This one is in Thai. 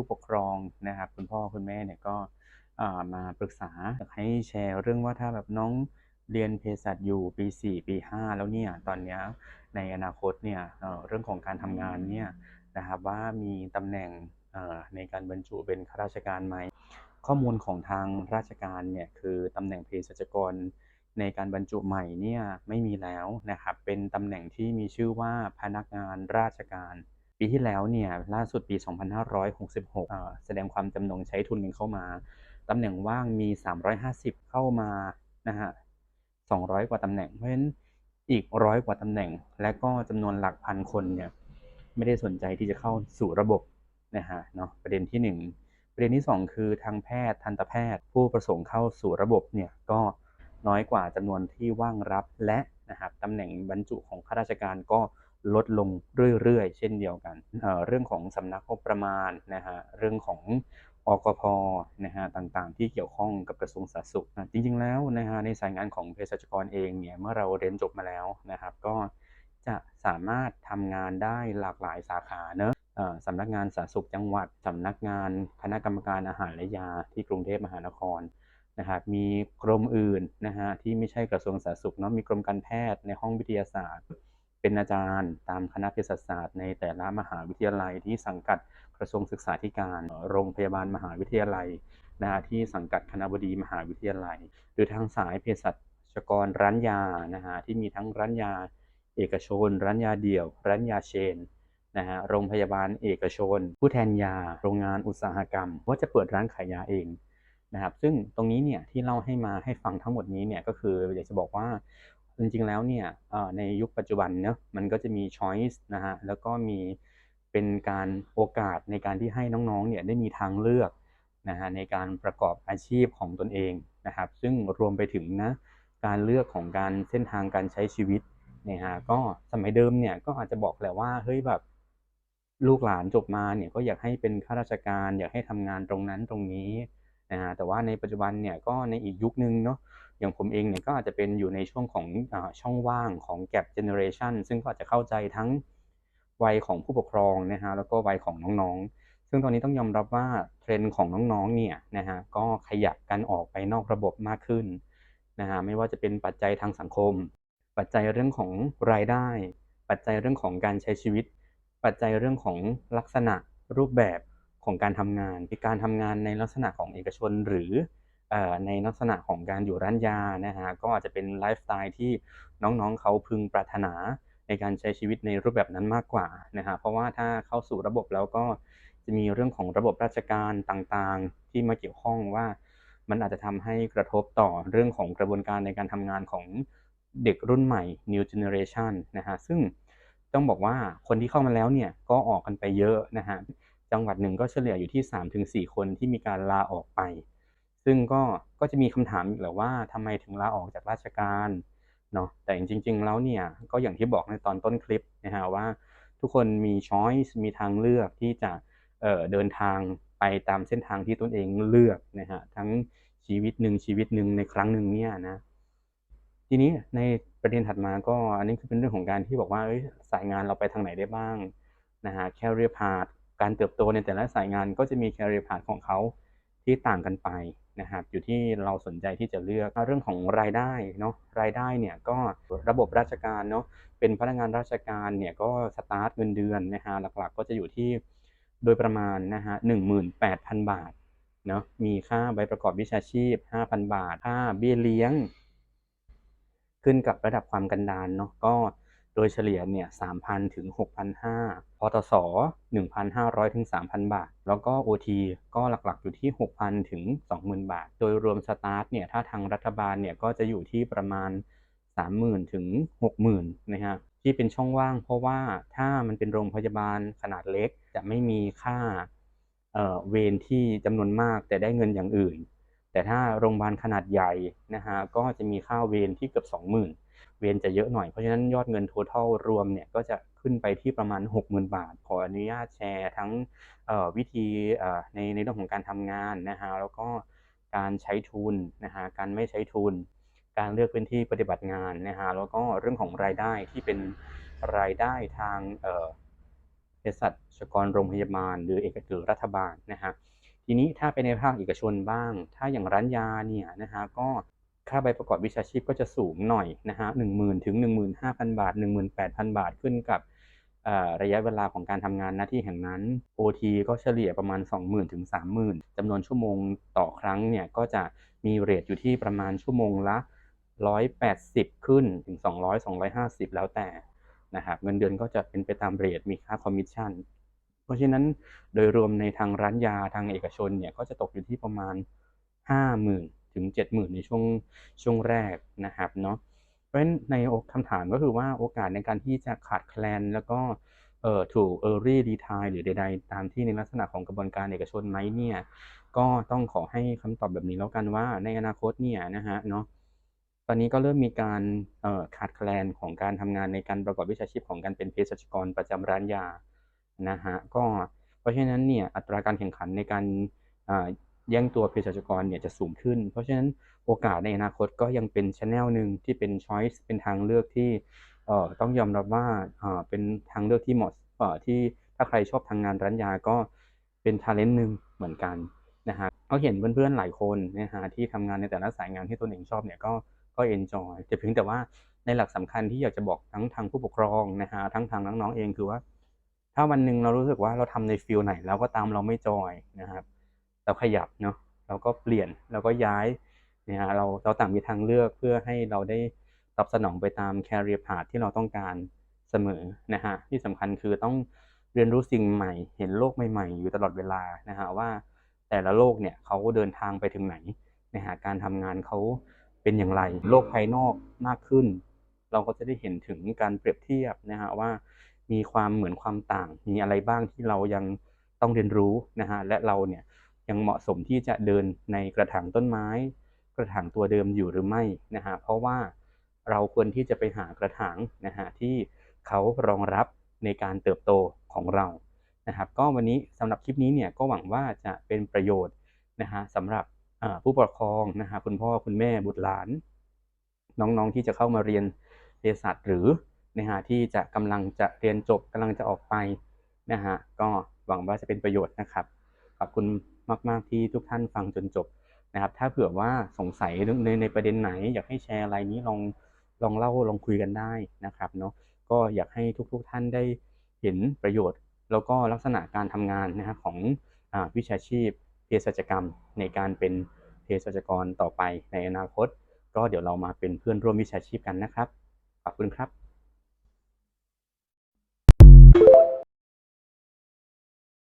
ผู้ปกครองนะครับ คุณพ่อคุณแม่เนี่ยก็มาปรึกษาอยากให้แชร์เรื่องว่าถ้าแบบน้องเรียนเภสัชอยู่ปี 4 ปี 5 แล้วเนี่ยตอนนี้ในอนาคตเนี่ยเรื่องของการทำงานเนี่ยนะครับว่ามีตำแหน่งในการบรรจุเป็นข้าราชการไหมข้อมูลของทางราชการเนี่ยคือตำแหน่งเภสัชกรในการบรรจุใหม่เนี่ยไม่มีแล้วนะครับเป็นตำแหน่งที่มีชื่อว่าพนักงานราชการ ปีที่แล้วเนี่ยล่าสุดปี 2566เอ่อแสดงความจำนงใช้ทุนกันเข้ามาตำแหน่งว่างมี 350 เข้ามานะฮะ 200 กว่าตำแหน่ง เพราะฉะนั้นอีกร้อยกว่าตำแหน่ง และก็จำนวนหลักพันคนเนี่ยไม่ได้สนใจที่จะเข้าสู่ระบบนะฮะเนาะประเด็นที่หนึ่งประเด็นที่ 2 คือทางแพทย์ทันตแพทย์ ผู้ประสงค์เข้าสู่ระบบเนี่ยก็น้อยกว่าจำนวนที่ว่างรับและนะครับตำแหน่งบรรจุของข้าราชการก็ ลดลงเรื่อยๆ เช่นเดียวกัน เรื่องของสำนักงบประมาณนะฮะ เรื่องของอกพนะฮะต่างๆ ที่เกี่ยวข้องกับกระทรวงสาธารณสุขจริงๆแล้วนะฮะในสายงานของเภสัชกรเองเนี่ยเมื่อเราเรียนจบมาแล้วนะครับ ก็จะสามารถทำงานได้หลากหลายสาขาเนอะสำนักงานสาธารณสุขจังหวัดสำนักงานคณะกรรมการอาหารและยาที่กรุงเทพมหานครนะครับมีกรมอื่นนะฮะที่ไม่ใช่กระทรวงสาธารณสุขเนาะมีกรมการแพทย์ในห้องวิทยาศาสตร์ เป็นอาจารย์ตามคณะเภสัชศาสตร์ในแต่ละมหาวิทยาลัยที่สังกัดกระทรวงศึกษาธิการ โรงพยาบาลมหาวิทยาลัยนะฮะที่สังกัดคณะบดีมหาวิทยาลัย หรือทางสายเภสัชกรร้านยานะฮะที่มีทั้งร้านยา เอกชน ร้านยาเดี่ยว ร้านยาเชนนะฮะโรงพยาบาลเอกชน ผู้แทนยา โรงงานอุตสาหกรรมว่าจะเปิดร้านขายยาเองนะครับซึ่งตรงนี้เนี่ยที่เล่าให้มาให้ฟังทั้งหมดนี้เนี่ยก็คืออยากจะบอกว่า จริงๆแล้วเนี่ยในยุคปัจจุบันเนอะมันก็จะมี choice นะฮะแล้วก็มีเป็นการโอกาสในการที่ให้น้องๆเนี่ยได้มีทางเลือกนะฮะในการประกอบอาชีพของตนเองนะครับ ซึ่งรวมไปถึงนะการเลือกของการเส้นทางการใช้ชีวิตเนี่ยฮะก็สมัยเดิมเนี่ยก็อาจจะบอกแหละว่าเฮ้ยแบบลูกหลานจบมาเนี่ยก็อยากให้เป็นข้าราชการ อยากให้ทำงานตรงนั้นตรงนี้ นะฮะแต่ว่าในปัจจุบันเนี่ยก็ในอีกยุคนึงเนาะอย่างผมเองเนี่ยก็อาจจะเป็นอยู่ในช่วงของอช่องว่างของ gap generation ซึ่งก็อาจจะเข้าใจทั้งวัยของผู้ปกครองนะฮะแล้วก็วัยของน้องๆ ซึ่งตอนนี้ต้องยอมรับว่าเทรนด์ของน้องๆเนี่ยนะฮะก็ขยับกันออกไปนอกระบบมากขึ้นนะฮะไม่ว่าจะเป็นปัจจัยทางสังคม ปัจจัยเรื่องของรายได้ ปัจจัยเรื่องของการใช้ชีวิต ปัจจัยเรื่องของลักษณะรูปแบบ ของการทำงานคือการทำงานในลักษณะของเอกชนหรือเอ่อในลักษณะของการอยู่ร้านยานะฮะก็อาจจะเป็นไลฟ์สไตล์ที่น้องๆเขาพึงปรารถนาในการใช้ชีวิตในรูปแบบนั้นมากกว่านะฮะเพราะว่าถ้าเข้าสู่ระบบแล้วก็จะมีเรื่องของระบบราชการต่างๆ ที่มาเกี่ยวข้องว่ามันอาจจะทำให้กระทบต่อเรื่องของกระบวนการในการทำงานของเด็กรุ่นใหม่ new generation นะฮะซึ่งต้องบอกว่าคนที่เข้ามาแล้วเนี่ยก็ออกกันไปเยอะนะฮะ จังหวัดหนึ่งก็เฉลี่ยอยู่ที่3-4คนที่มีการลาออกไป ซึ่งก็ก็จะมีคำถามอีกแหละว่าทำไมถึงลาออกจากราชการเนาะแต่จริง ๆ แล้วเนี่ยก็อย่างที่บอกในตอนต้นคลิปนะฮะว่า ทุกคนมี choice มีทางเลือกที่จะเเดินทางไปตามเส้นทางที่ตนเองเลือกนะฮะทั้งชีวิตหนึ่งชีวิตหนึ่งในครั้งหนึ่งเนี่ยนะทีนี้ในประเด็นถัดมาก็อันนี้คือเป็นเรื่องของการที่บอกว่าสายงานเราไปทางไหนได้บ้างนะฮะ career path การเติบโตในแต่ละสายงานก็จะมี career path ของเขาที่ต่างกันไปนะครับอยู่ที่เราสนใจที่จะเลือกเรื่องของรายได้เนาะรายได้เนี่ยก็ระบบราชการเนาะเป็นพนักงานราชการเนี่ยก็สตาร์ทเงินเดือนนะฮะหลักๆ ก็จะอยู่ที่โดยประมาณนะฮะ18,000บาทเนาะมีค่าใบประกอบวิชาชีพ 5,000 บาท ค่าเบี้ยเลี้ยง ขึ้นกับระดับความกันดารเนาะก็ โดยเฉลี่ยเนี่ย3,000 ถึง 6,500พตส1,500 ถึง 3,000 บาท แล้วก็ OT ก็หลักๆอยู่ที่ 6,000 ถึง 20,000 บาท โดยรวมสตาร์ทเนี่ยถ้าทางรัฐบาลเนี่ยก็จะอยู่ที่ประมาณ 30,000 ถึง 60,000 นะฮะที่เป็นช่องว่างเพราะว่าถ้ามันเป็นโรงพยาบาลขนาดเล็กจะไม่มีค่าเอ่อเวรที่จำนวนมากแต่ได้เงินอย่างอื่น แต่ถ้าโรงพยาบาลขนาดใหญ่นะฮะก็จะมีค่าเวรที่เกือบ 20,000 เวรจะเยอะหน่อย เพราะฉะนั้นยอดเงิน total รวมเนี่ยก็จะขึ้นไปที่ประมาณ 60,000 บาท ขออนุญาตแชร์ทั้งวิธีในในเรื่องของการทำงานนะฮะแล้วก็การใช้ทุนนะฮะการไม่ใช้ทุน การเลือกพื้นที่ปฏิบัติงานนะฮะแล้วก็เรื่องของรายได้ที่เป็นรายได้ทางเอ่อเภสัชกรโรงพยาบาล หรือเอกหรือรัฐบาลนะฮะทีนี้ถ้าเป็นในภาคเอกชนบ้าง ถ้าอย่างร้านยาเนี่ยนะฮะก็ ค่าใบประกอบวิชาชีพก็จะสูงหน่อยนะฮะหนึ่งหมื่นถึงหนึ่งหมื่นห้าพันบาทหนึ่งหมื่นแปดพันบาทขึ้นกับระยะเวลาของการทำงานหน้าที่แห่งนั้น OT ก็เฉลี่ยประมาณ 20,000 ถึง 30,000จำนวนชั่วโมงต่อครั้งเนี่ยก็จะมีเรทอยู่ที่ประมาณชั่วโมงละ 180 ขึ้นถึง 200 250 แล้วแต่นะครับเงินเดือนก็จะเป็นไปตามเรทมีค่าคอมมิชชั่น เพราะฉะนั้นโดยรวมในทางร้านยาทางเอกชนเนี่ยก็จะตกอยู่ที่ประมาณ 50,000 ถึง 70,000 ในช่วงช่วงแรกนะครับเนาะเพราะฉะนั้นในคำถามก็คือว่าโอกาสในการที่จะขาดแคลนแล้วก็เอ่อถูก early retire หรือใดๆ ตามที่ในลักษณะของกระบวนการเอกชนไหมเนี่ยก็ต้องขอให้คำตอบแบบนี้แล้วกันว่าในอนาคตเนี่ยนะฮะเนาะตอนนี้ก็เริ่มมีการขาดแคลนของการทำงานในการประกอบวิชาชีพของการเป็นเภสัชกรประจำร้านยานะฮะก็เพราะฉะนั้นเนี่ยอัตราการแข่งขันในการ แย่งตัวเภสัชกรเนี่ยจะสูงขึ้น เพราะฉะนั้นโอกาสในอนาคตก็ยังเป็นช anel หนึ่งที่เป็น choice เป็นทางเลือกที่เอ่อต้องยอมรับว่าอ่าเป็นทางเลือกที่เหมาะเอ่อที่ถ้าใครชอบทางงานร้านยาก็เป็น talent หนึ่งเหมือนกันนะฮะก็เห็นเพื่อนๆหลายคนนะฮะที่ทำงานในแต่ละสายงานที่ตนเองชอบเนี่ยก็ก็ enjoy แต่เพียงแต่ว่าในหลักสำคัญที่อยากจะบอกทั้งทางผู้ปกครองนะฮะทั้งทางน้องๆเองคือว่า ถ้าวันหนึ่งเรารู้สึกว่าเราทำในฟิลไหน แล้วก็ตามเราไม่จอยนะครับ เราขยับเนาะเราก็เปลี่ยนเราก็ย้ายเนะฮะเราเราต่างมีทางเลือกเพื่อให้เราได้ตอบสนองไปตาม career path ที่เราต้องการเสมอนะฮะที่สำคัญคือต้องเรียนรู้สิ่งใหม่ เห็นโลกใหม่ๆ อยู่ตลอดเวลานะฮะว่าแต่ละโลกเนี่ยเขาเดินทางไปถึงไหนนะฮะการทำงานเขาเป็นอย่างไร โลกภายนอกมากขึ้น เราก็จะได้เห็นถึงการเปรียบเทียบนะฮะว่ามีความเหมือนความต่างมีอะไรบ้างที่เรายังต้องเรียนรู้นะฮะและเราเนี่ย ยังเหมาะสมที่จะเดินในกระถางต้นไม้ กระถางตัวเดิมอยู่หรือไม่นะฮะเพราะว่าเราควรที่จะไปหากระถางนะฮะที่เขารองรับในการเติบโตของเรานะครับก็วันนี้สำหรับคลิปนี้เนี่ยก็หวังว่าจะเป็นประโยชน์นะฮะสำหรับผู้ปกครองนะฮะคุณพ่อคุณแม่บุตรหลาน น้องๆที่จะเข้ามาเรียนเภสัชหรือนะฮะที่จะกำลังจะเรียนจบกำลังจะออกไปนะฮะก็หวังว่าจะเป็นประโยชน์นะครับขอบคุณ มากๆที่ทุกท่านฟังจนจบนะครับ ถ้าเผื่อว่าสงสัยในในประเด็นไหน อยากให้แชร์อะไรนี้ลองลองเล่าลองคุยกันได้นะครับเนาะก็อยากให้ทุกๆท่านได้เห็นประโยชน์ แล้วก็ลักษณะการทำงานนะครับของอาวิชาชีพเภสัชกรรม ในการเป็นเภสัชกรต่อไปในอนาคต ก็เดี๋ยวเรามาเป็นเพื่อนร่วมวิชาชีพกันนะครับขอบคุณครับ